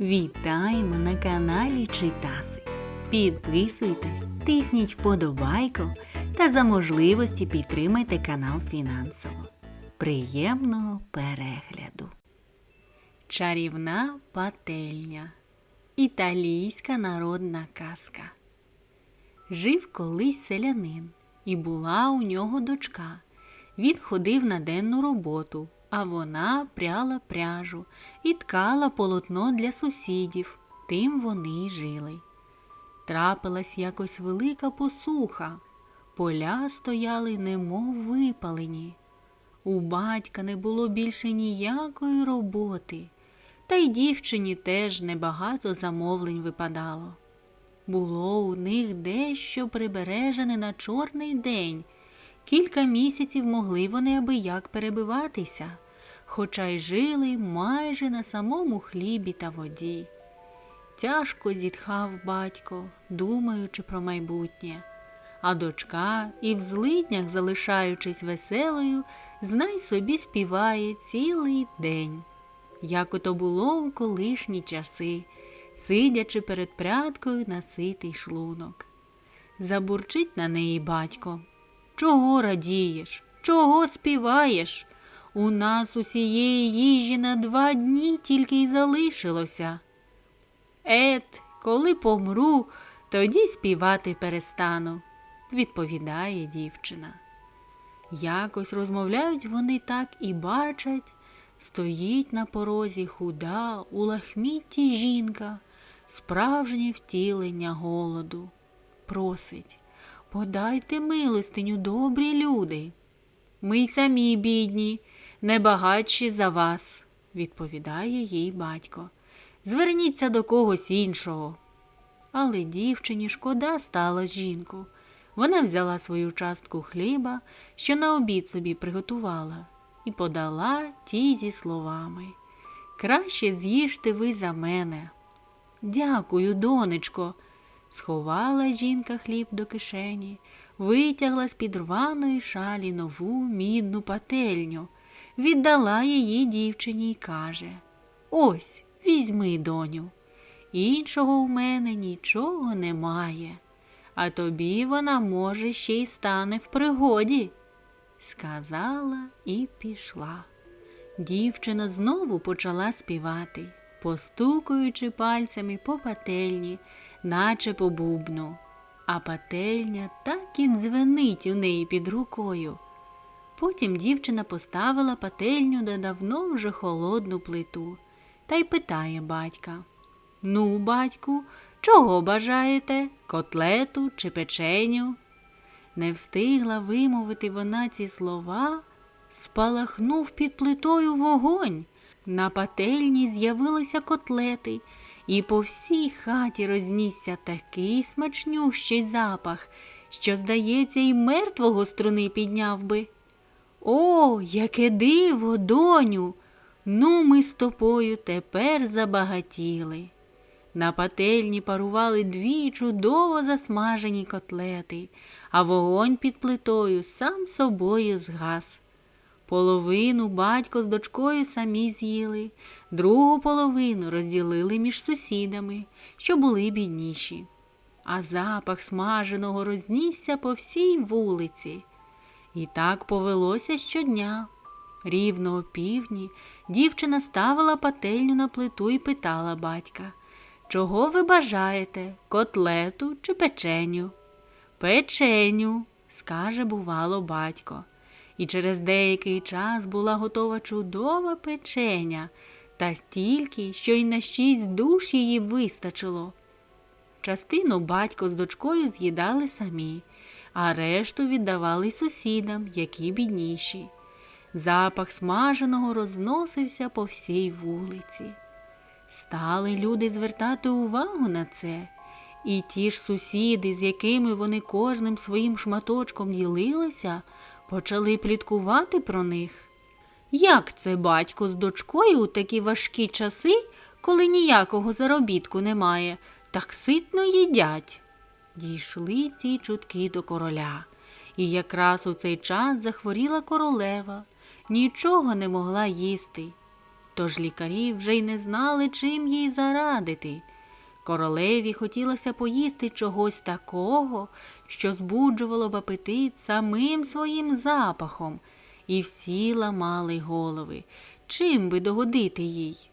Вітаємо на каналі Читаси. Підписуйтесь, тисніть вподобайку та за можливості підтримайте канал фінансово. Приємного перегляду. Чарівна пательня. Італійська народна казка. Жив колись селянин, і була у нього дочка. Він ходив на денну роботу, а вона пряла пряжу і ткала полотно для сусідів. Тим вони й жили. Трапилась якось велика посуха. Поля стояли, немов випалені. У батька не було більше ніякої роботи, та й дівчині теж небагато замовлень випадало. Було у них дещо прибережене на чорний день. Кілька місяців могли вони аби як перебиватися, хоча й жили майже на самому хлібі та воді. Тяжко зітхав батько, думаючи про майбутнє, а дочка, і в злиднях, залишаючись веселою, знай собі співає цілий день. Як ото було у колишні часи, сидячи перед прядкою на ситий шлунок. Забурчить на неї батько. Чого радієш? Чого співаєш? У нас усієї їжі на два дні тільки й залишилося. Ет, коли помру, тоді співати перестану, відповідає дівчина. Якось розмовляють вони так і бачать, стоїть на порозі худа у лахмітті жінка, справжнє втілення голоду. Просить, подайте милостиню, добрі люди. Ми й самі бідні, не багатші за вас, відповідає їй батько. Зверніться до когось іншого. Але дівчині шкода стала жінку. Вона взяла свою частку хліба, що на обід собі приготувала, і подала ті зі словами Краще з'їжте ви за мене. Дякую, донечко. Сховала жінка хліб до кишені, витягла з під рваної шалі нову мідну пательню, віддала її дівчині й каже Ось, візьми, доню. Іншого в мене нічого немає, а тобі вона, може, ще й стане в пригоді. Сказала і пішла. Дівчина знову почала співати, постукуючи пальцями по пательні, наче по бубну, а пательня так і дзвенить у неї під рукою. Потім дівчина поставила пательню на давно вже холодну плиту та й питає батька Ну, батьку, чого бажаєте? Котлету чи печеню? Не встигла вимовити вона ці слова, спалахнув під плитою вогонь. На пательні з'явилися котлети, і по всій хаті рознісся такий смачнющий запах, що, здається, і мертвого струни підняв би. О, яке диво, доню! Ну, ми з тобою тепер забагатіли. На пательні парували дві чудово засмажені котлети, а вогонь під плитою сам собою згас. Половину батько з дочкою самі з'їли, другу половину розділили між сусідами, що були бідніші. А запах смаженого рознісся по всій вулиці. І так повелося щодня. Рівно о півдні дівчина ставила пательню на плиту і питала батька Чого ви бажаєте, котлету чи печеню? Печеню, скаже, бувало, батько. І через деякий час була готова чудова печеня, та стільки, що й на шість душ її вистачило. Частину батько з дочкою з'їдали самі, а решту віддавали сусідам, які бідніші. Запах смаженого розносився по всій вулиці. Стали люди звертати увагу на це, і ті ж сусіди, з якими вони кожним своїм шматочком ділилися, почали пліткувати про них. Як це батько з дочкою у такі важкі часи, коли ніякого заробітку немає, так ситно їдять? Дійшли ці чутки до короля, і якраз у цей час захворіла королева, нічого не могла їсти. тож лікарі вже й не знали, чим їй зарадити. Королеві хотілося поїсти чогось такого, що збуджувало б апетит самим своїм запахом, і всі ламали голови, чим би догодити їй.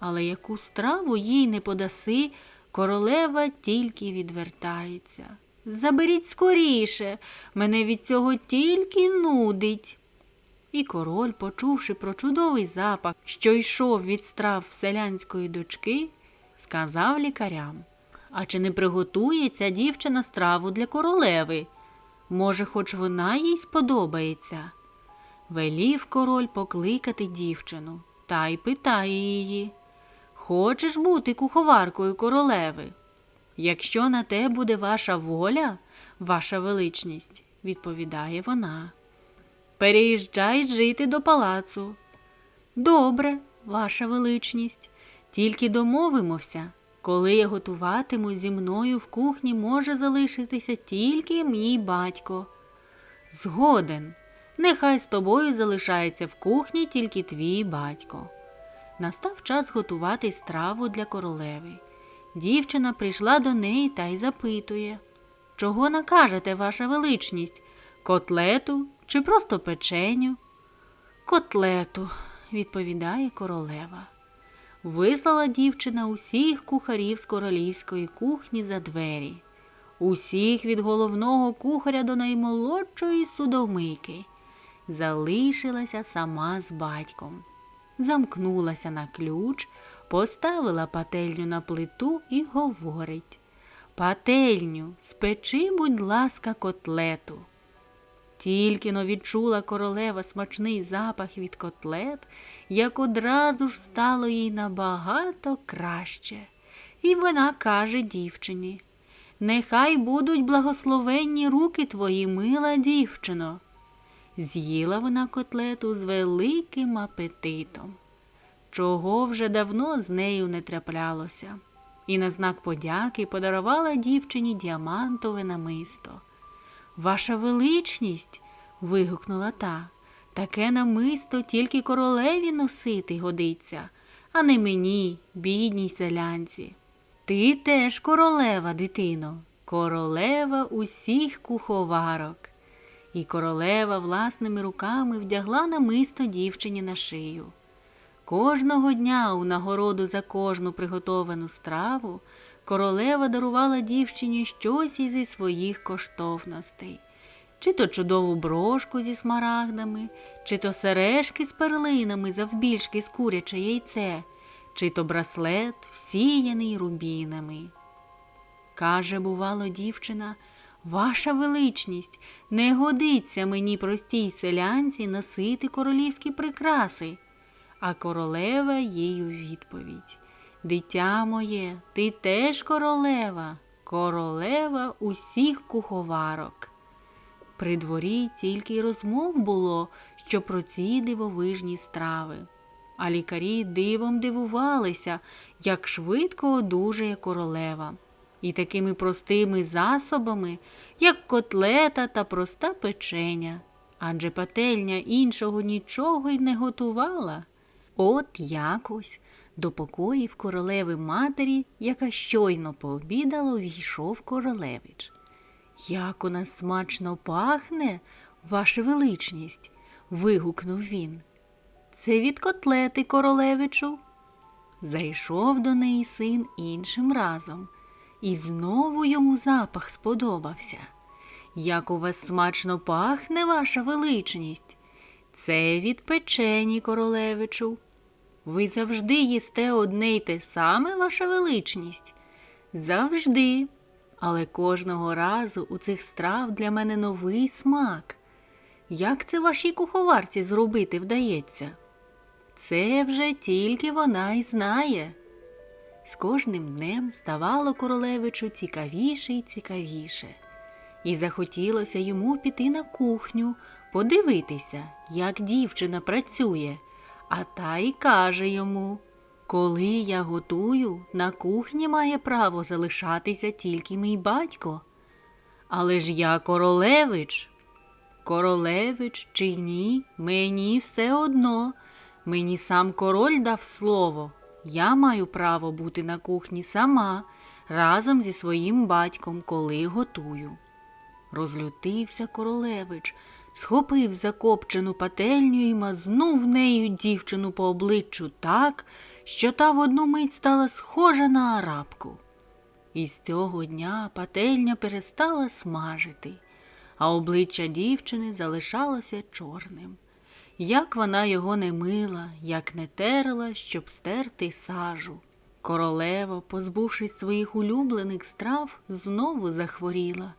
Але яку страву їй не подаси, королева тільки відвертається. Заберіть скоріше, мене від цього тільки нудить. І король, почувши про чудовий запах, що йшов від страв селянської дочки, сказав лікарям А чи не приготує ця дівчина страву для королеви? Може, хоч вона їй сподобається? Велів король покликати дівчину та й питає її Хочеш бути куховаркою королеви? Якщо на те буде ваша воля, ваша величність, відповідає вона. Переїжджай жити до палацу. Добре, ваша величність, тільки домовимося. Коли я готуватиму зі мною в кухні може залишитися тільки мій батько. Згоден, нехай з тобою залишається в кухні тільки твій батько. Настав час готувати страву для королеви. Дівчина прийшла до неї та й запитує Чого накажете, ваша величність? Котлету чи просто печеню? Котлету, відповідає королева. Вислала дівчина усіх кухарів з королівської кухні за двері, усіх від головного кухаря до наймолодшої судомийки. Залишилася сама з батьком, замкнулася на ключ, поставила пательню на плиту і говорить Пательню, спечи, будь ласка, котлету. Тільки но відчула королева смачний запах від котлет, як одразу ж стало їй набагато краще. І вона каже дівчині Нехай будуть благословенні руки твої, мила дівчино. З'їла вона котлету з великим апетитом, чого вже давно з нею не траплялося, і на знак подяки подарувала дівчині діамантове намисто. Ваша величність. вигукнула та. Таке намисто тільки королеві носити годиться, а не мені, бідній селянці. Ти теж королева, дитино, королева усіх куховарок. І королева власними руками вдягла намисто дівчині на шию. Кожного дня у нагороду за кожну приготовану страву королева дарувала дівчині щось із своїх коштовностей, чи то чудову брошку зі смарагдами, чи то сережки з перлинами завбільшки з куряче яйце, чи то браслет, всіяний рубінами. Каже, бувало, дівчина, Ваша величність, не годиться мені простій селянці носити королівські прикраси. А королева їй у відповідь Дитя моє, ти теж королева, королева усіх куховарок. При дворі тільки й розмов було, що про ці дивовижні страви. А лікарі дивом дивувалися, як швидко одужає королева. І такими простими засобами, як котлета та проста печеня, адже пательня іншого нічого й не готувала. От якось до покоїв королеви матері, яка щойно пообідала, війшов королевич. Як у нас смачно пахне, ваша величність, вигукнув він. Це від котлети, королевичу. Зайшов до неї син іншим разом, і знову йому запах сподобався. Як у вас смачно пахне, ваша величність. Це від печені, королевичу. Ви завжди їсте одне й те саме, ваша величність? Завжди. Але кожного разу у цих страв для мене новий смак. Як це вашій куховарці зробити вдається? Це вже тільки вона й знає. З кожним днем ставало королевичу цікавіше й цікавіше, і захотілося йому піти на кухню, подивитися, як дівчина працює, а та й каже йому Коли я готую, на кухні має право залишатися тільки мій батько. Але ж я королевич. Королевич чи ні, мені все одно. Мені сам король дав слово. Я маю право бути на кухні сама, разом зі своїм батьком, коли готую. Розлютився королевич, схопив закопчену пательню і мазнув нею дівчину по обличчю так, що та в одну мить стала схожа на арабку. І з цього дня пательня перестала смажити, а обличчя дівчини залишалося чорним. Як вона його не мила, як не терла, щоб стерти сажу. Королева, позбувшись своїх улюблених страв, знову захворіла.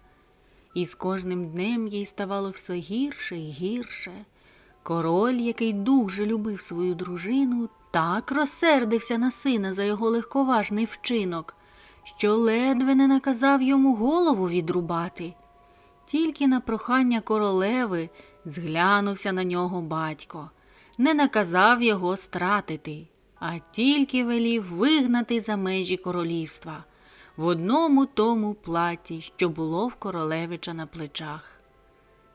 І з кожним днем їй ставало все гірше і гірше. Король, який дуже любив свою дружину, так розсердився на сина за його легковажний вчинок, що ледве не наказав йому голову відрубати. Тільки на прохання королеви зглянувся на нього батько, не наказав його стратити, а тільки велів вигнати за межі королівства в одному тому платі, що було в королевича на плечах.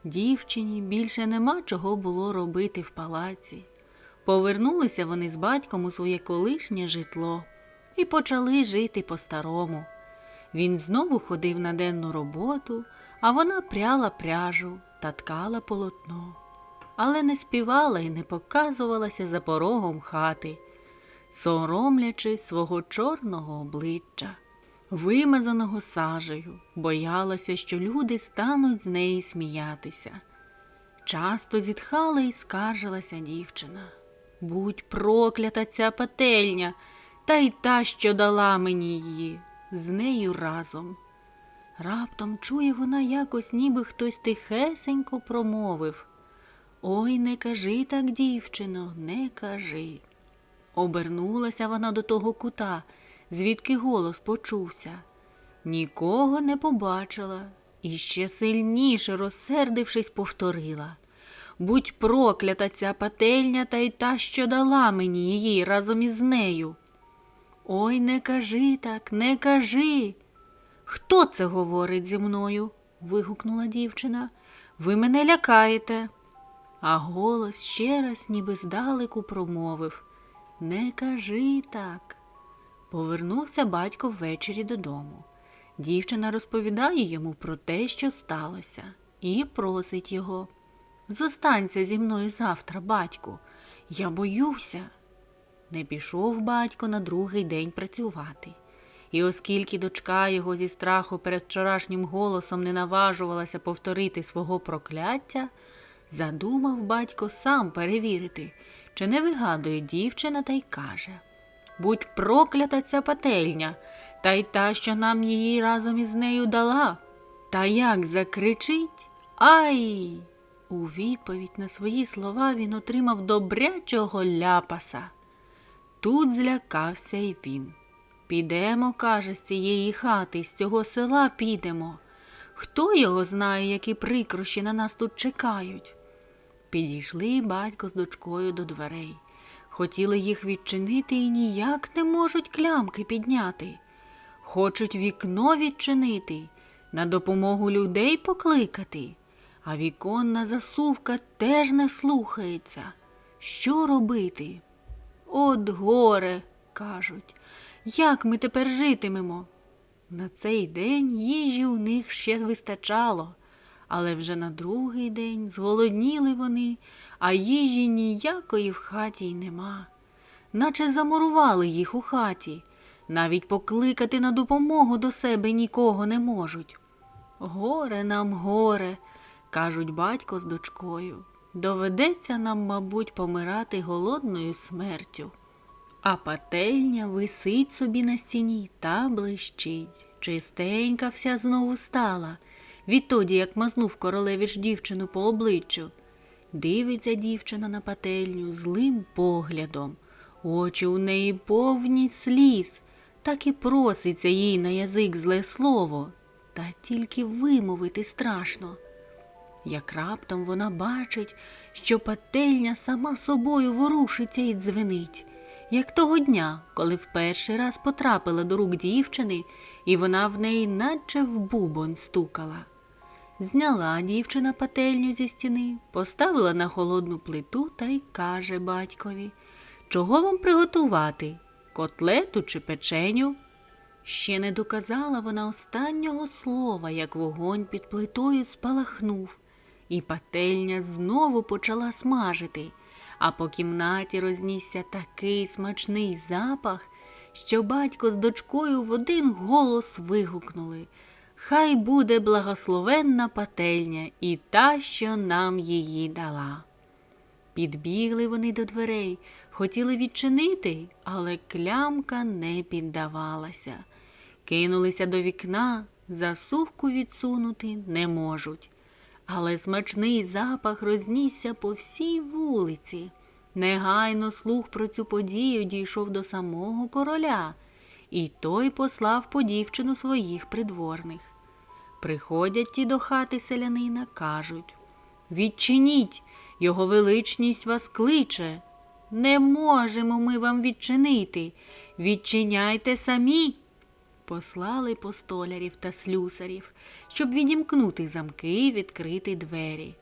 Дівчині більше нема чого було робити в палаці. Повернулися вони з батьком у своє колишнє житло і почали жити по-старому. Він знову ходив на денну роботу, а вона пряла пряжу та ткала полотно, але не співала і не показувалася за порогом хати, соромлячись свого чорного обличчя, вимазаного сажею, боялася, що люди стануть з неї сміятися. Часто зітхала і скаржилася дівчина. Будь проклята ця пательня, та й та, що дала мені її, з нею разом. Раптом чує вона якось, ніби хтось тихесенько промовив Ой, не кажи так, дівчино, не кажи. Обернулася вона до того кута, звідки голос почувся. Нікого не побачила і ще сильніше розсердившись, повторила Будь проклята ця пательня та й та, що дала мені її разом із нею. Ой, не кажи так, не кажи. Хто це говорить зі мною? вигукнула дівчина. Ви мене лякаєте. А голос ще раз, ніби здалеку, промовив Не кажи так. Повернувся батько ввечері додому. Дівчина розповідає йому про те, що сталося, і просить його. Зостанься зі мною завтра, батьку. Я боюся. Не пішов батько на другий день працювати. І оскільки дочка його зі страху перед вчорашнім голосом не наважувалася повторити свого прокляття, задумав батько сам перевірити, чи не вигадує дівчина та й каже Будь проклята ця пательня, та й та, що нам її разом із нею дала. Та як закричить Ай! У відповідь на свої слова він отримав добрячого ляпаса. Тут злякався й він. Підемо, каже, з цієї хати, з цього села підемо. Хто його знає, які прикрощі на нас тут чекають? Підійшли батько з дочкою до дверей. Хотіли їх відчинити і ніяк не можуть клямки підняти. Хочуть вікно відчинити, на допомогу людей покликати, а віконна засувка теж не слухається. Що робити? От горе, кажуть, як ми тепер житимемо? На цей день їжі у них ще вистачало, але вже на другий день зголодніли вони, а їжі ніякої в хаті й нема. Наче замурували їх у хаті, навіть покликати на допомогу до себе нікого не можуть. Горе нам, горе, кажуть батько з дочкою. Доведеться нам, мабуть, помирати голодною смертю. А пательня висить собі на стіні та блищить. Чистенька вся знову стала, відтоді, як мазнув королевич дівчину по обличчю. Дивиться дівчина на пательню злим поглядом. Очі у неї повні сліз, так і проситься їй на язик зле слово, та тільки вимовити страшно. Як раптом вона бачить, що пательня сама собою ворушиться і дзвенить, як того дня, коли в перший раз потрапила до рук дівчини, і вона в неї наче в бубон стукала. Зняла дівчина пательню зі стіни, поставила на холодну плиту та й каже батькові Чого вам приготувати? Котлету чи печеню? Ще не доказала вона останнього слова, як вогонь під плитою спалахнув, і пательня знову почала смажити, а по кімнаті рознісся такий смачний запах, що батько з дочкою в один голос вигукнули Хай буде благословенна пательня і та, що нам її дала. Підбігли вони до дверей, хотіли відчинити, але клямка не піддавалася. Кинулися до вікна, засувку відсунути не можуть. Але смачний запах рознісся по всій вулиці. Негайно слух про цю подію дійшов до самого короля, і той послав по дівчину своїх придворних. Приходять ті до хати селянина, кажуть Відчиніть, його величність вас кличе. Не можемо ми вам відчинити. Відчиняйте самі. Послали постолярів та слюсарів, щоб відімкнути замки і відкрити двері.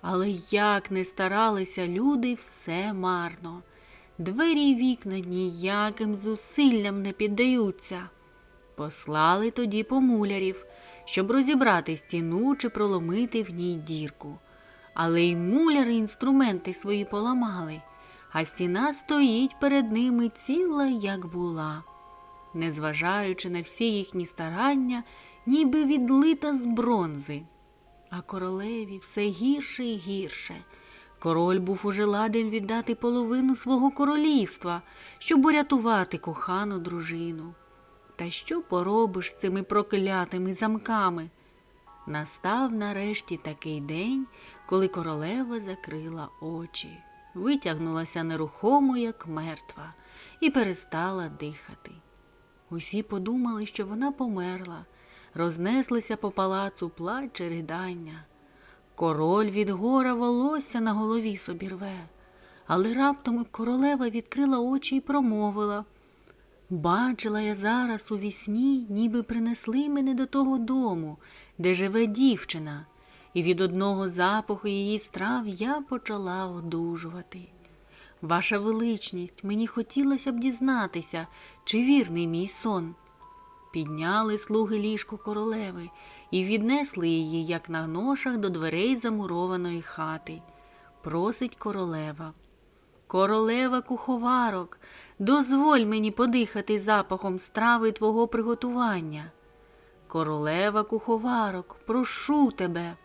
Але як не старалися люди, все марно. Двері й вікна ніяким зусиллям не піддаються. Послали тоді помулярів, щоб розібрати стіну чи проломити в ній дірку. Але й муляри інструменти свої поламали, а стіна стоїть перед ними ціла, як була. Незважаючи на всі їхні старання, ніби відлита з бронзи. А королеві все гірше і гірше. Король був уже ладен віддати половину свого королівства, щоб урятувати кохану дружину. Та що поробиш з цими проклятими замками? Настав нарешті такий день, коли королева закрила очі, витягнулася нерухомо, як мертва, і перестала дихати. Усі подумали, що вона померла, рознеслися по палацу плач і ридання. Король від гора волосся на голові собі рве, але раптом королева відкрила очі і промовила Бачила я зараз у вісні, ніби принесли мене до того дому, де живе дівчина, і від одного запаху її страв я почала одужувати. Ваша величність, мені хотілося б дізнатися, чи вірний мій сон. Підняли слуги ліжко королеви і віднесли її, як на ношах, до дверей замурованої хати. Просить королева. Королева куховарок, дозволь мені подихати запахом страви твого приготування. Королева куховарок, прошу тебе.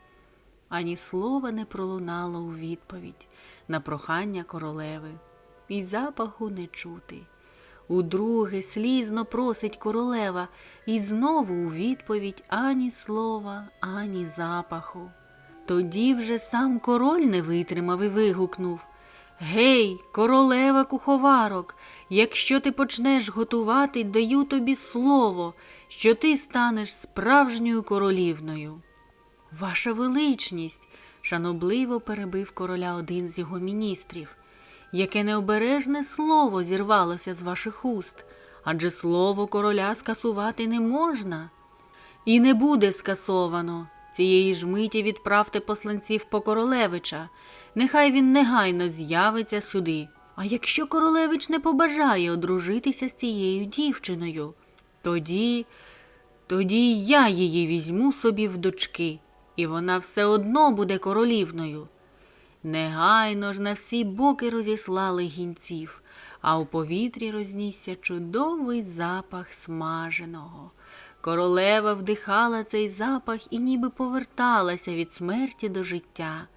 Ані слова не пролунало у відповідь на прохання королеви, і запаху не чути. Удруге слізно просить королева, і знову у відповідь ані слова, ані запаху. Тоді вже сам король не витримав і вигукнув Гей, королева куховарок, якщо ти почнеш готувати, даю тобі слово, що ти станеш справжньою королівною. Ваша величність, шанобливо перебив короля один з його міністрів, яке необережне слово зірвалося з ваших уст, адже слово короля скасувати не можна. І не буде скасовано. Цієї ж миті відправте посланців по королевича, нехай він негайно з'явиться сюди. А якщо королевич не побажає одружитися з цією дівчиною, тоді, тоді я її візьму собі в дочки, і вона все одно буде королівною. Негайно ж на всі боки розіслали гінців, а у повітрі рознісся чудовий запах смаженого. Королева вдихала цей запах і ніби поверталася від смерті до життя.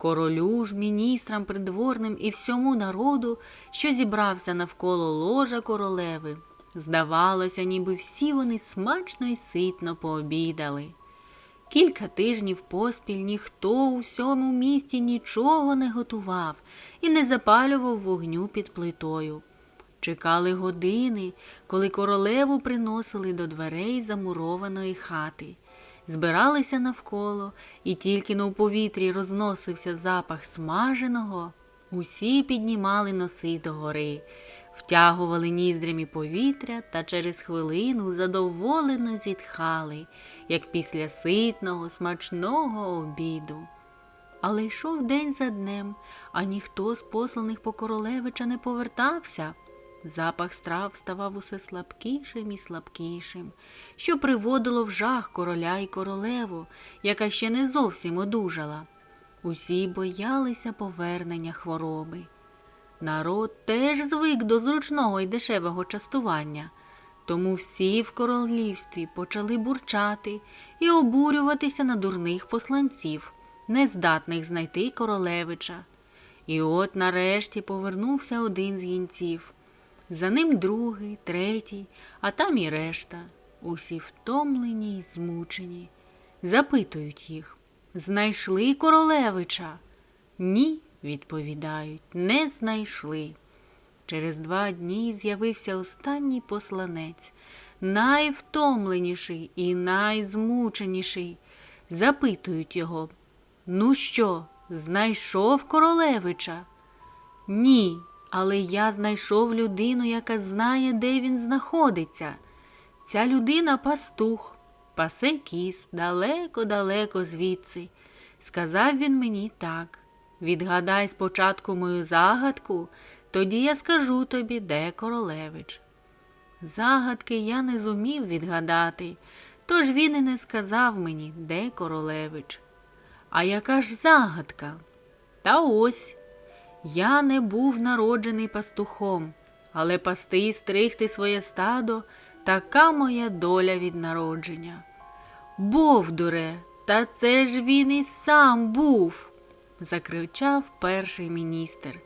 Королю ж, міністрам придворним і всьому народу, що зібрався навколо ложа королеви, здавалося, ніби всі вони смачно й ситно пообідали. Кілька тижнів поспіль ніхто у всьому місті нічого не готував і не запалював вогню під плитою. Чекали години, коли королеву приносили до дверей замурованої хати. Збиралися навколо, і тільки на у повітрі розносився запах смаженого, усі піднімали носи догори. втягували ніздрями повітря та через хвилину задоволено зітхали, як після ситного, смачного обіду. Але йшов день за днем, а ніхто з посланих по королевича не повертався. Запах страв ставав усе слабкішим і слабкішим, що приводило в жах короля і королеву, яка ще не зовсім одужала. Усі боялися повернення хвороби. Народ теж звик до зручного і дешевого частування, тому всі в королівстві почали бурчати і обурюватися на дурних посланців, нездатних знайти королевича. І от нарешті повернувся один з гінців. За ним другий, третій, а там і решта. Усі втомлені й змучені. Запитують їх знайшли королевича? Ні, відповідають, не знайшли. Через два дні з'явився останній посланець, найвтомленіший і найзмученіший. Запитують його Ну що, знайшов королевича? Ні, але я знайшов людину, яка знає, де він знаходиться. Ця людина пастух, пасе кіс далеко-далеко звідси. Сказав він мені так. Відгадай спочатку мою загадку, тоді я скажу тобі, де королевич. Загадки я не зумів відгадати, тож він і не сказав мені, де королевич. А яка ж загадка? Та ось. Я не був народжений пастухом, але пасти і стригти своє стадо така моя доля від народження. Бовдуре, та це ж він і сам був, закричав перший міністр.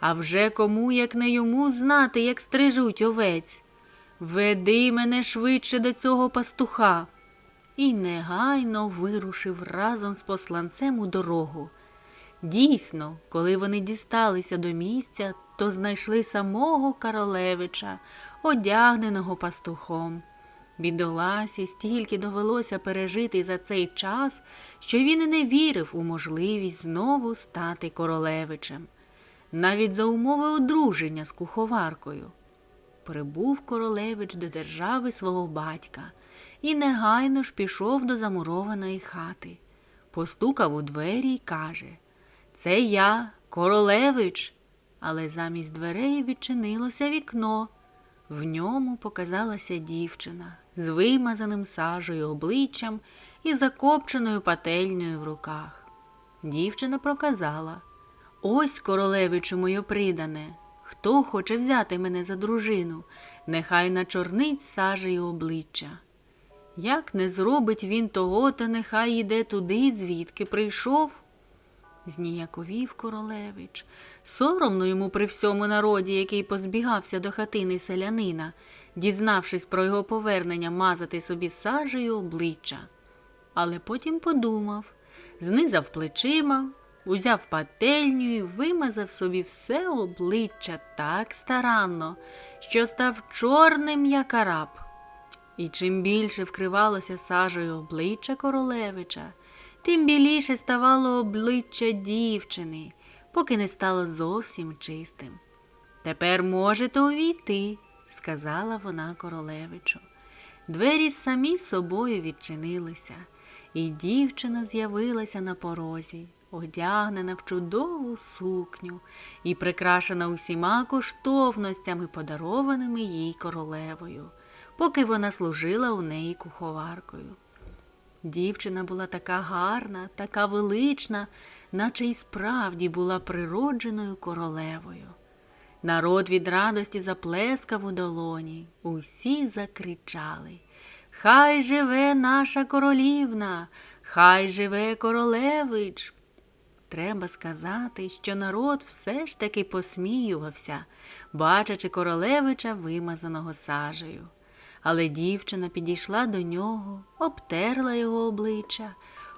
А вже кому, як не йому, знати, як стрижуть овець. Веди мене швидше до цього пастуха. І негайно вирушив разом з посланцем у дорогу. Дійсно, коли вони дісталися до місця, то знайшли самого королевича, одягненого пастухом. Бідоласі стільки довелося пережити за цей час, що він і не вірив у можливість знову стати королевичем, навіть за умови одруження з куховаркою. Прибув королевич до держави свого батька і негайно ж пішов до замурованої хати. Постукав у двері й каже Це я, королевич. Але замість дверей відчинилося вікно. В ньому показалася дівчина з вимазаним сажею обличчям і закопченою пательнею в руках. Дівчина проказала Ось, королевичу моє придане, хто хоче взяти мене за дружину, нехай начорнить сажею обличчя. Як не зробить він того, та нехай іде туди, звідки прийшов. Зніяковів королевич. Соромно йому при всьому народі, який позбігався до хатини селянина, дізнавшись про його повернення мазати собі сажею обличчя. Але потім подумав, знизав плечима, узяв пательню і вимазав собі все обличчя так старанно, що став чорним, як араб. І чим більше вкривалося сажею обличчя королевича, тим біліше ставало обличчя дівчини, поки не стало зовсім чистим. Тепер можете увійти, сказала вона королевичу. Двері самі собою відчинилися, і дівчина з'явилася на порозі, одягнена в чудову сукню і прикрашена усіма коштовностями, подарованими їй королевою, поки вона служила у неї куховаркою. Дівчина була така гарна, така велична, наче й справді була природженою королевою. Народ від радості заплескав у долоні, усі закричали Хай живе наша королівна, хай живе королевич. Треба сказати, що народ все ж таки посміювався, бачачи королевича, вимазаного сажею. Але дівчина підійшла до нього, обтерла його обличчя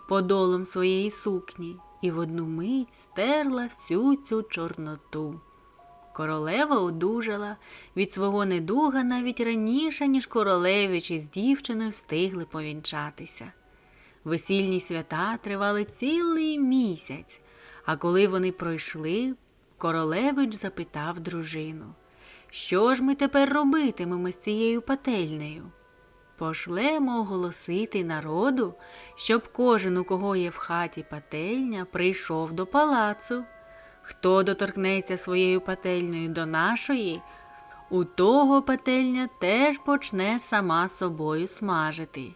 подолом своєї сукні і в одну мить стерла всю цю чорноту. Королева одужала від свого недуга навіть раніше, ніж королевич із дівчиною встигли повінчатися. Весільні свята тривали цілий місяць, а коли вони пройшли, королевич запитав дружину Що ж ми тепер робитимемо з цією пательнею? Пошлемо оголосити народу, щоб кожен, у кого є в хаті пательня, прийшов до палацу. Хто доторкнеться своєю пательнею до нашої, у того пательня теж почне сама собою смажити.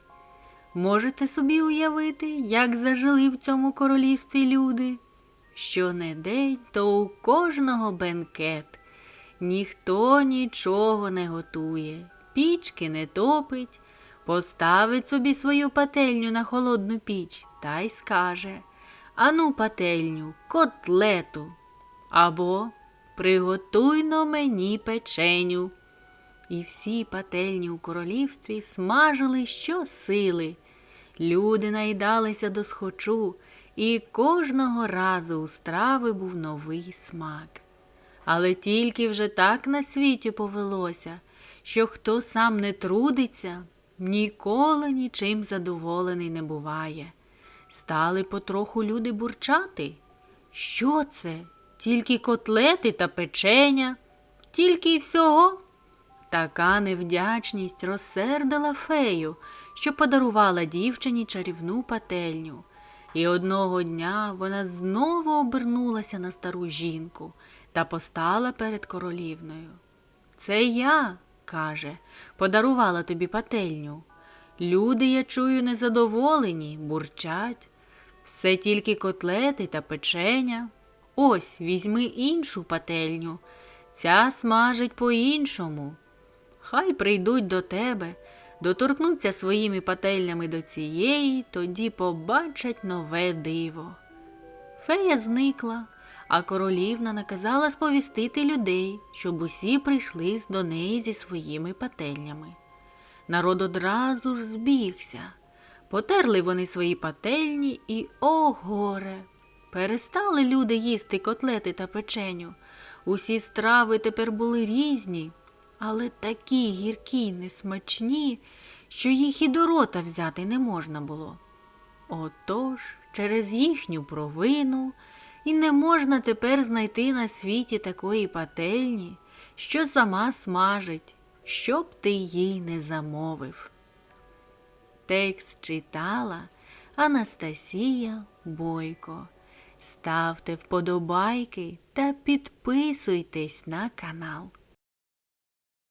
Можете собі уявити, як зажили в цьому королівстві люди? Що не день, то у кожного бенкет. Ніхто нічого не готує, пічки не топить, поставить собі свою пательню на холодну піч та й скаже Ану, пательню, котлету. Або приготуйно мені печеню. І всі пательні у королівстві смажили щосили. Люди наїдалися до схочу, і кожного разу у страви був новий смак. Але тільки вже так на світі повелося, що хто сам не трудиться, ніколи нічим задоволений не буває. Стали потроху люди бурчати. Що це? Тільки котлети та печеня, тільки й всього. Така невдячність розсердила фею, що подарувала дівчині чарівну пательню. І одного дня вона знову обернулася на стару жінку та постала перед королівною. Це я, каже, подарувала тобі пательню. Люди, я чую, незадоволені, бурчать. Все тільки котлети та печеня. Ось візьми іншу пательню. Ця смажить по-іншому. Хай прийдуть до тебе, доторкнуться своїми пательнями до цієї, тоді побачать нове диво. Фея зникла, а королівна наказала сповістити людей, щоб усі прийшли до неї зі своїми пательнями. Народ одразу ж збігся. Потерли вони свої пательні і, о горе! Перестали люди їсти котлети та печеню. Усі страви тепер були різні, але такі гіркі й несмачні, що їх і до рота взяти не можна було. Отож, через їхню провину і не можна тепер знайти на світі такої пательні, що сама смажить, щоб ти їй не замовив. Текст читала Анастасія Бойко. Ставте вподобайки та підписуйтесь на канал.